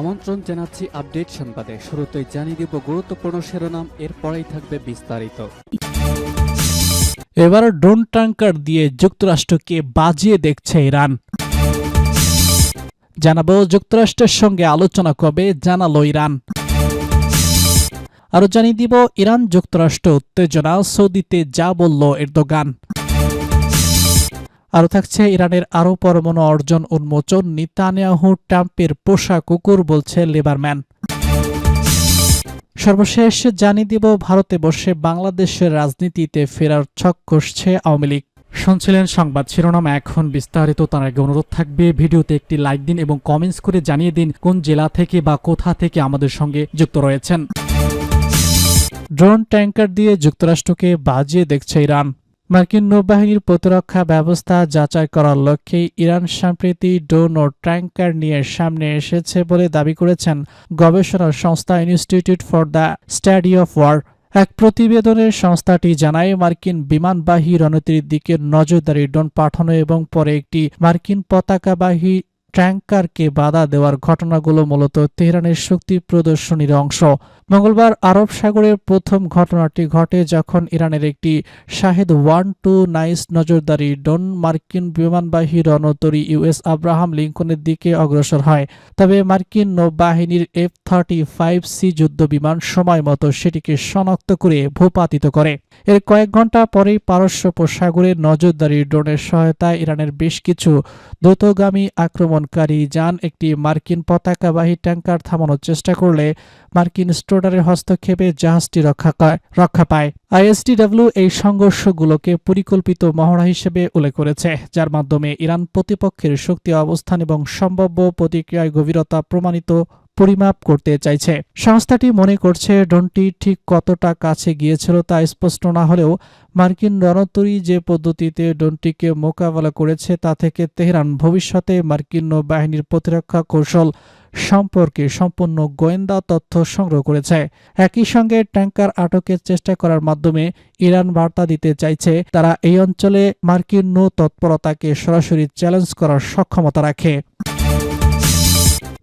আমন্ত্রণ জানাচ্ছি আপডেট সংবাদে। শুরুতেই জানিয়ে দিব গুরুত্বপূর্ণ শিরোনাম, এরপরেই থাকবে বিস্তারিত। এবার ড্রোন ট্যাঙ্কার দিয়ে যুক্তরাষ্ট্রকে বাজিয়ে দেখছে ইরান। জানাব যুক্তরাষ্ট্রের সঙ্গে আলোচনা কবে জানালো ইরান। আরও জানিয়ে দিব, ইরান যুক্তরাষ্ট্র উত্তেজনা, সৌদিতে যা বলল এরদোগান। আরও থাকছে ইরানের আরও পরমাণু অর্জন উন্মোচন। নিতানিয়াহু ট্রাম্পের পোষা কুকুর বলছে লেবারম্যান। সর্বশেষ জানিয়ে দিব, ভারতে বসে বাংলাদেশের রাজনীতিতে ফেরার ছক কষছে আওয়ামী লীগ। শুনছিলেন সংবাদ শিরোনাম, এখন বিস্তারিত, তার আগে অনুরোধ থাকবে, ভিডিওতে একটি লাইক দিন এবং কমেন্টস করে জানিয়ে দিন কোন জেলা থেকে বা কোথা থেকে আমাদের সঙ্গে যুক্ত রয়েছেন। ড্রোন ট্যাঙ্কার দিয়ে যুক্তরাষ্ট্রকে বাজিয়ে দেখছে ইরান। মার্কিন নৌবাহিনীর প্রতিরক্ষা ব্যবস্থা যাচাই করার লক্ষ্যে ইরান সম্প্রতি ড্রোন ও ট্যাঙ্কার নিয়ে সামনে এসেছে বলে দাবি করেছেন গবেষণা সংস্থা institute for the study of war. এক প্রতিবেদনে সংস্থাটি জানায়, মার্কিন বিমানবাহী রণতীর দিকে নজরদারি ড্রোন পাঠানো এবং পরে একটি মার্কিন পতাকাবাহী ট্যাঙ্কারকে বাধা দেওয়ার ঘটনাগুলো মূলত তেহরানের শক্তি প্রদর্শনীর অংশ। মঙ্গলবার আরব সাগরের প্রথম ঘটনাটি ঘটে যখন ইরানের একটি শাহেদ ওয়ান টু নাইস নজরদারি ডন মার্কিন বিমানবাহী রণতরী ইউএস আব্রাহাম লিঙ্কনের দিকে অগ্রসর হয়। তবে মার্কিন নৌবাহিনীর এফ থার্টি ফাইভ সি যুদ্ধ বিমান সময় মতো সেটিকে শনাক্ত করে ভূপাতিত করে। এর কয়েক ঘণ্টা পরেই পারস্য উপসাগরে নজরদারি ড্রোনের সহায়তায় ইরানের বেশ কিছু দ্রুতগামী আক্রমণকারী যান একটি মার্কিন পতাকাবাহী ট্যাঙ্কার থামানোর চেষ্টা করলে মার্কিন স্টোডারের হস্তক্ষেপে জাহাজটি রক্ষা রক্ষা পায়। আইএসটিডব্লিউ এই সংঘর্ষগুলোকে পরিকল্পিত মহড়া হিসেবে উল্লেখ করেছে, যার মাধ্যমে ইরান প্রতিপক্ষের শক্তি, অবস্থান এবং সম্ভাব্য প্রতিক্রিয়ায় গভীরতা প্রমাণিত পরিমাপ করতে চাইছে। সংস্থাটি মনে করছে, ড্রোনটি ঠিক কতটা কাছে গিয়েছিল তা স্পষ্ট না হলেও মার্কিন রণতরী যে পদ্ধতিতে ড্রোনটিকে মোকাবেলা করেছে তা থেকে তেহরান ভবিষ্যতে মার্কিন নৌবাহিনীর প্রতিরক্ষা কৌশল সম্পর্কে সম্পূর্ণ গোয়েন্দা তথ্য সংগ্রহ করেছে। একই সঙ্গে ট্যাঙ্কার আটকের চেষ্টা করার মাধ্যমে ইরান বার্তা দিতে চাইছে, তারা এই অঞ্চলে মার্কিন নৌ তৎপরতাকে সরাসরি চ্যালেঞ্জ করার সক্ষমতা রাখে।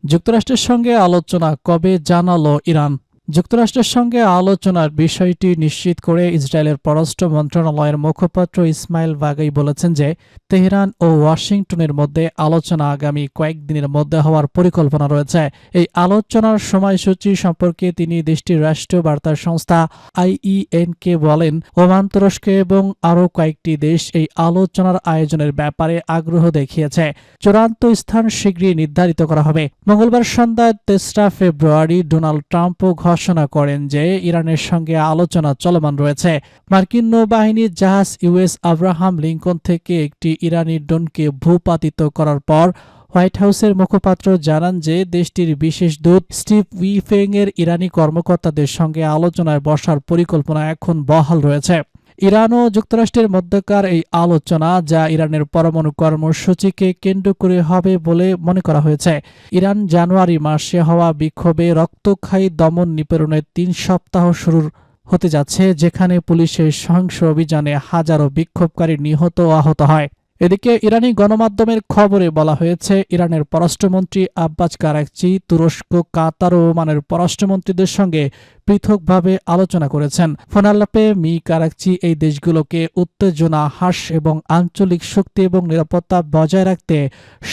যুক্তরাষ্ট্রের সঙ্গে আলোচনা কবে জানালো ইরান? যুক্তরাষ্ট্রের সঙ্গে আলোচনার বিষয়টি নিশ্চিত করে ইসরায়েলের পররাষ্ট্র মন্ত্রণালয়ের মুখপাত্র ইসমাইল বাগাই বলেছেন যে তেহরান ও ওয়াশিংটনের মধ্যে আলোচনা আগামী কয়েকদিনের মধ্যে হওয়ার পরিকল্পনা রয়েছে। এই আলোচনার সময়সূচি সম্পর্কে তিনি দেশটির রাষ্ট্রীয় বার্তা সংস্থা আইইএনকে বলেন, ওমান তুরস্ক এবং আরও কয়েকটি দেশ এই আলোচনার আয়োজনের ব্যাপারে আগ্রহ দেখিয়েছে। চূড়ান্ত স্থান শীঘ্রই নির্ধারিত করা হবে। মঙ্গলবার সন্ধ্যায় তেসরা ফেব্রুয়ারি ডোনাল্ড ট্রাম্পও ঘোষণা করেন যে ইরানের সঙ্গে আলোচনা চলমান রয়েছে। মার্কিন নৌবাহিনীর জাহাজ ইউএস আব্রাহাম লিঙ্কন থেকে একটি ইরানি ড্রোনকে ভূপাতিত করার পর হোয়াইট হাউসের মুখপাত্র জানান যে দেশটির বিশেষ দূত স্টিভ উইফেং এর ইরানি কর্মকর্তাদের সঙ্গে আলোচনায় বসার পরিকল্পনা এখন বহাল রয়েছে। ইরান ও যুক্তরাষ্ট্রের মধ্যকার এই আলোচনা যা ইরানের পরমাণু কর্মসূচিকে কেন্দ্র করে হবে বলে মনে করা হয়েছে। ইরান জানুয়ারি মাসে হওয়া বিক্ষোভে রক্তক্ষয়ী দমন নিপেরণের তিন সপ্তাহ শুরুর হতে যাচ্ছে, যেখানে পুলিশের সহিংস অভিযানে হাজারো বিক্ষোভকারী নিহত ও আহত হয়। এদিকে ইরানি গণমাধ্যমের খবরে বলা হয়েছে, ইরানের পররাষ্ট্রমন্ত্রী আব্বাস কারাকচি তুরস্ক, কাতার ও ওমানের পররাষ্ট্রমন্ত্রীদের সঙ্গে পৃথকভাবে আলোচনা করেছেন। ফোনাল্লাপে মি কারাকচি এই দেশগুলোকে উত্তেজনা হ্রাস এবং আঞ্চলিক শক্তি এবং নিরাপত্তা বজায় রাখতে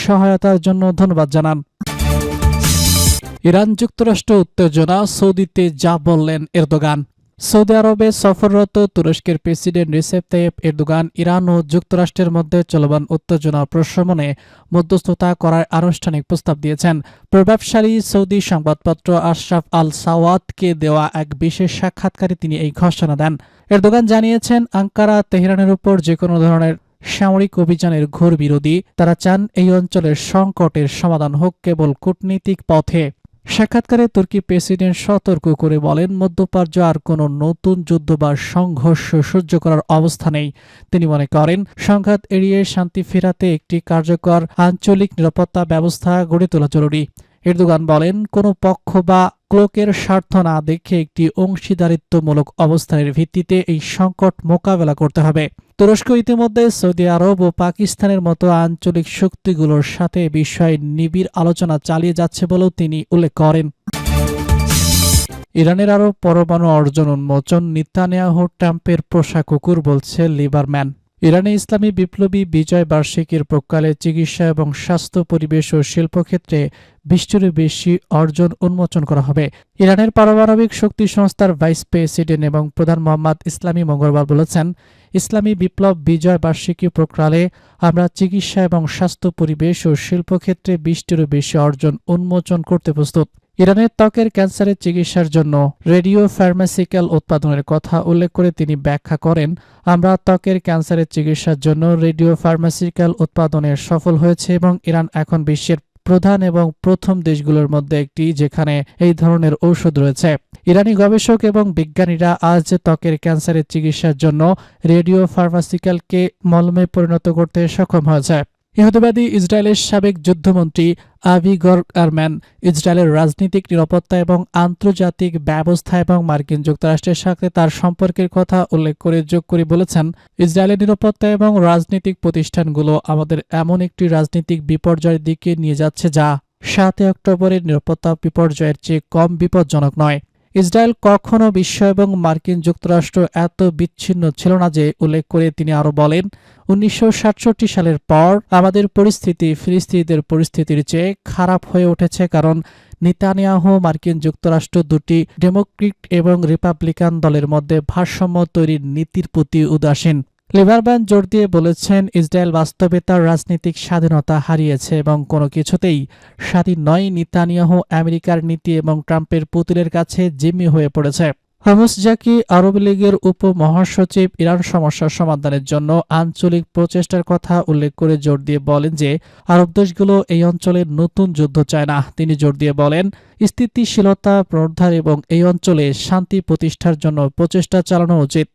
সহায়তার জন্য ধন্যবাদ জানান। ইরান যুক্তরাষ্ট্র উত্তেজনা, সৌদিতে যা বললেন এরদোগান। সৌদি আরবে সফররত তুরস্কের president Recep Tayyip Erdogan, Iran ও যুক্তরাষ্ট্রের মধ্যে চলমান উত্তেজনা প্রশমনে মধ্যস্থতা করার আনুষ্ঠানিক প্রস্তাব দিয়েছেন। প্রভাবশালী সৌদি সংবাদপত্র আশরাফ আল সাওয়াতকে দেওয়া এক বিশেষ সাক্ষাৎকারে তিনি এই ঘোষণা দেন। এরদোগান জানিয়েছেন, আঙ্কারা, তেহরানের উপর যে কোনো ধরনের সামরিক অভিযানের ঘোর বিরোধী, তারা চান এই অঞ্চলের সংকটের সমাধান হোক কেবল কূটনীতিক পথে। সাক্ষাৎকারে তুর্কি প্রেসিডেন্ট সতর্ক করে বলেন, মধ্যপ্রাচ্য আর কোনো নতুন যুদ্ধ বা সংঘর্ষ সহ্য করার অবস্থা নেই। তিনি মনে করেন, সংঘাত এড়িয়ে শান্তি ফেরাতে একটি কার্যকর আঞ্চলিক নিরাপত্তা ব্যবস্থা গড়ে তোলা জরুরি। এরদোগান বলেন, কোনো পক্ষ বা ক্লোকের স্বার্থ না দেখে একটি অংশীদারিত্বমূলক অবস্থানের ভিত্তিতে এই সংকট মোকাবেলা করতে হবে। তুরস্ক ইতিমধ্যে সৌদি আরব ও পাকিস্তানের মতো আঞ্চলিক শক্তিগুলোর সাথে বিষয়ে নিবিড় আলোচনা চালিয়ে যাচ্ছে বলেও তিনি উল্লেখ করেন। ইরানের আরও পরমাণু অর্জন উন্মোচন নিতানিয়াহু ট্রাম্পের পোষা কুকুর বলছে লিবারম্যান। ইরানে ইসলামী বিপ্লবী বিজয় বার্ষিকীর প্রকালে চিকিৎসা এবং স্বাস্থ্য, পরিবেশ ও শিল্পক্ষেত্রে বিশটিরও বেশি অর্জন উন্মোচন করা হবে। ইরানের পারমাণবিক শক্তি সংস্থার ভাইস প্রেসিডেন্ট এবং প্রধান মোহাম্মদ ইসলামী মঙ্গলবার বলেছেন ইসলামী বিপ্লব বিজয় বার্ষিকী প্রকালে আমরা চিকিৎসা এবং স্বাস্থ্য, পরিবেশ ও শিল্পক্ষেত্রে বিশটিরও বেশি অর্জন উন্মোচন করতে প্রস্তুত। ইরানের ত্বকের ক্যান্সারের চিকিৎসার জন্য রেডিও ফার্মাসিক্যাল উৎপাদনের কথা উল্লেখ করে তিনি ব্যাখ্যা করেন, আমরা ত্বকের ক্যান্সারের চিকিৎসার জন্য রেডিও ফার্মাসিক্যাল উৎপাদনে সফল হয়েছে এবং ইরান এখন বিশ্বের প্রধান এবং প্রথম দেশগুলোর মধ্যে একটি, যেখানে এই ধরনের ঔষধ রয়েছে। ইরানি গবেষক এবং বিজ্ঞানীরা আজ ত্বকের ক্যান্সারের চিকিৎসার জন্য রেডিও ফার্মাসিক্যালকে মলমে পরিণত করতে সক্ষম হয়েছে। ইহুদিবাদী ইসরায়েলের সাবেক যুদ্ধমন্ত্রী আভিগর আরম্যান ইসরায়েলের রাজনৈতিক নিরাপত্তা এবং আন্তর্জাতিক ব্যবস্থা এবং মার্কিন যুক্তরাষ্ট্রের সাথে তার সম্পর্কের কথা উল্লেখ করে যোগ করে বলেছেন, ইসরায়েলের নিরাপত্তা এবং রাজনৈতিক প্রতিষ্ঠানগুলো আমাদের এমন একটি রাজনৈতিক বিপর্যয়ের দিকে নিয়ে যাচ্ছে যা সাতই অক্টোবরের নিরাপত্তা বিপর্যয়ের চেয়ে কম বিপজ্জনক নয়। ইসরায়েল কখনো বিশ্ব এবং মার্কিন যুক্তরাষ্ট্র এত বিচ্ছিন্ন ছিল না যে, উল্লেখ করে তিনি আরও বলেন, উনিশশো সাতষট্টি সালের পর আমাদের পরিস্থিতি ফিলিস্তিনিদের পরিস্থিতির চেয়ে খারাপ হয়ে উঠেছে কারণ নিতানিয়াহ, মার্কিন যুক্তরাষ্ট্র দুটি ডেমোক্রিট এবং রিপাবলিকান দলের মধ্যে ভারসাম্য তৈরির নীতির প্রতি উদাসীন। লিবারম্যান জোর দিয়ে বলেছেন, ইসরায়েল বাস্তবে তার রাজনৈতিক স্বাধীনতা হারিয়েছে এবং কোনো কিছুতেই স্বাধীন নয়। নেতানিয়াহু আমেরিকার নীতি এবং ট্রাম্পের পুতুলের কাছে জিম্মি হয়ে পড়েছে। হামুস জাকি আরব লীগের উপ মহাসচিব ইরান সমস্যার সমাধানের জন্য আঞ্চলিক প্রচেষ্টার কথা উল্লেখ করে জোর দিয়ে বলেন যে, আরব দেশগুলো এই অঞ্চলে নতুন যুদ্ধ চায় না। তিনি জোর দিয়ে বলেন, স্থিতিশীলতা পুনরুদ্ধার এবং এই অঞ্চলে শান্তি প্রতিষ্ঠার জন্য প্রচেষ্টা চালানো উচিত।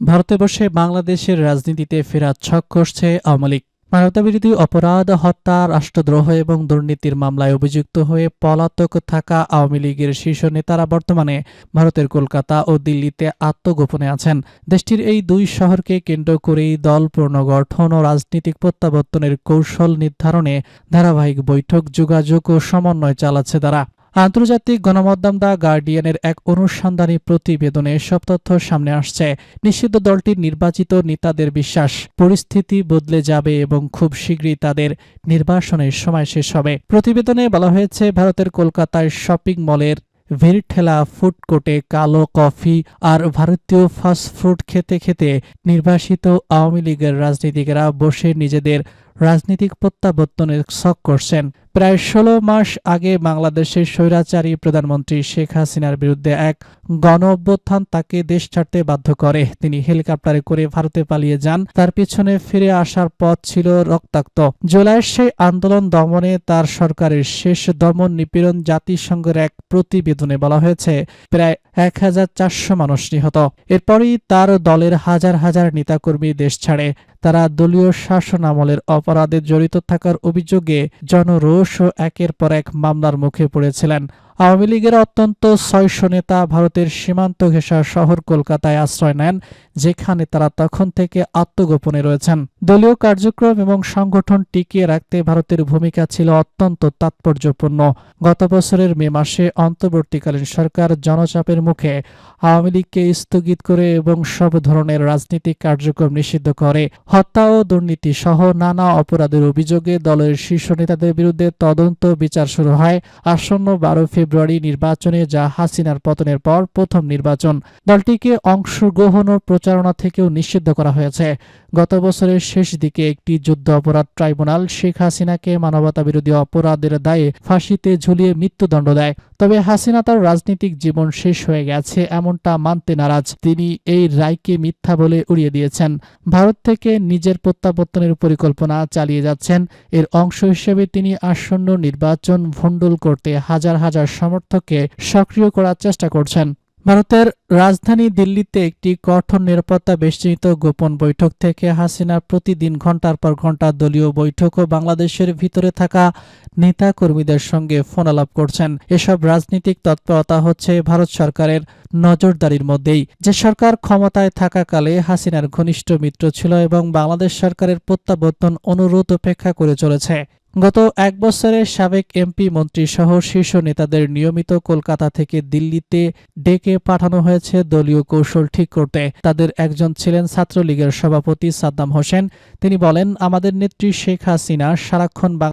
ভারতে বসে বাংলাদেশের রাজনীতিতে ফেরার ছক কষছে আওয়ামী লীগ। মানবতাবিরোধী অপরাধ, হত্যা, রাষ্ট্রদ্রোহ এবং দুর্নীতির মামলায় অভিযুক্ত হয়ে পলাতক থাকা আওয়ামী লীগের শীর্ষ নেতারা বর্তমানে ভারতের কলকাতা ও দিল্লিতে আত্মগোপনে আছেন। দেশটির এই দুই শহরকে কেন্দ্র করেই দল, পুনর্গঠন ও রাজনৈতিক প্রত্যাবর্তনের কৌশল নির্ধারণে ধারাবাহিক বৈঠক, যোগাযোগ ও সমন্বয় চালাচ্ছে তারা। আন্তর্জাতিক গণমাধ্যম দ্য গার্ডিয়ানের এক অনুসন্ধানী প্রতিবেদনে এসব তথ্য সামনে আসছে। নিষিদ্ধ দলটির নির্বাচিত নেতাদের বিশ্বাস, পরিস্থিতি বদলে যাবে এবং খুব শীঘ্রই তাদের নির্বাসনের সময় শেষ হবে। প্রতিবেদনে বলা হয়েছে, ভারতের কলকাতায় শপিং মলের ভেরিঠেলা ঠেলা ফুড কোর্টে কালো কফি আর ভারতীয় ফাস্টফুড খেতে খেতে নির্বাসিত আওয়ামী লীগের রাজনীতিকেরা বসে নিজেদের রাজনৈতিক প্রত্যাবর্তনের শখ করছেন। প্রায় ষোলো মাস আগে বাংলাদেশের স্বৈরাচারী প্রধানমন্ত্রী শেখ হাসিনার বিরুদ্ধে এক গণ অভ্যুত্থান তাকে দেশ ছাড়তে বাধ্য করে। তিনি হেলিকপ্টারে করে ভারতে পালিয়ে যান। তার পিছনে ফিরে আসার পথ ছিল রক্তাক্ত। জুলাইয়ের সেই আন্দোলন দমনে তার সরকারের শেষ দমন নিপীড়ন জাতিসংঘের এক প্রতিবেদনে বলা হয়েছে, প্রায় এক হাজার চারশো মানুষ নিহত। এরপরই তার দলের হাজার হাজার নেতাকর্মী দেশ ছাড়ে। তারা দলীয় শাসন আমলের অপরাধে জড়িত থাকার অভিযোগে জনরোষ ও একের পর এক মামলার মুখে পড়েছিলেন। আওয়ামী লীগের অত্যন্ত ছয়শো নেতা ভারতের সীমান্ত ঘেঁষা শহর কলকাতায় আশ্রয় নেন, যেখানে তারা তখন থেকে আত্মগোপনে রয়েছেন। দলীয় কার্যক্রম এবং সংগঠন টিকিয়ে রাখতে ভারতের ভূমিকা ছিল অত্যন্ত তাৎপর্যপূর্ণ। গত বছরের মে মাসে অন্তর্বর্তীকালীন সরকার জনচাপের মুখে আওয়ামী লীগকে স্থগিত করে এবং সব ধরনের রাজনৈতিক কার্যক্রম নিষিদ্ধ করে। হত্যা ও দুর্নীতি সহ নানা অপরাধের অভিযোগে দলের শীর্ষ নেতাদের বিরুদ্ধে তদন্ত বিচার শুরু হয়। আসন্ন বারো নির্বাচনে যা হাসিনার পতনের পর প্রথম নির্বাচন, দলটিকে অংশগ্রহণ ও প্রচারণা থেকেও নিষিদ্ধ করা হয়েছে। গত বছরের শেষ দিকে একটি যুদ্ধ অপরাধ ট্রাইব্যুনাল শেখ হাসিনাকে মানবতা বিরোধী অপরাধের দায়ে ফাঁসিতে ঝুলিয়ে মৃত্যুদণ্ড দেয়। তবে হাসিনা তার রাজনৈতিক জীবন শেষ হয়ে গেছে এমনটা মানতে নারাজ। তিনি এই রায়কে মিথ্যা বলে উড়িয়ে দিয়েছেন। ভারত থেকে নিজের প্রত্যাবর্তনের পরিকল্পনা চালিয়ে যাচ্ছেন। এর অংশ হিসেবে তিনি আসন্ন নির্বাচন ভণ্ডুল করতে হাজার হাজার সমর্থককে সক্রিয় করার চেষ্টা করছেন। ভারতের রাজধানী দিল্লিতে একটি কঠোর নিরাপত্তা বেষ্টিত গোপন বৈঠক থেকে হাসিনা প্রতিদিন ঘণ্টার পর ঘণ্টা দলীয় বৈঠক ও বাংলাদেশের ভিতরে থাকা নেতা কর্মীদের সঙ্গে ফোনালাপ করছেন। এসব রাজনৈতিক তৎপরতা হচ্ছে ভারত সরকারের নজরদারির মধ্যেই। যে সরকার ক্ষমতায় থাকাকালে হাসিনার ঘনিষ্ঠ মিত্র ছিল এবং বাংলাদেশ সরকারের প্রত্যাবর্তন অনুরোধ উপেক্ষা করে চলেছে। গত এক বছরে সাবেক এমপি, মন্ত্রী সহ শীর্ষ নেতাদের নিয়মিত কলকাতা থেকে দিল্লিতে ডেকে পাঠানো হয়েছে দলীয় কৌশল ঠিক করতে। তাদের একজন ছিলেন ছাত্রলীগের সভাপতি সাদ্দাম হোসেন। তিনি বলেন, আমাদের নেত্রী শেখ হাসিনা সারাক্ষণ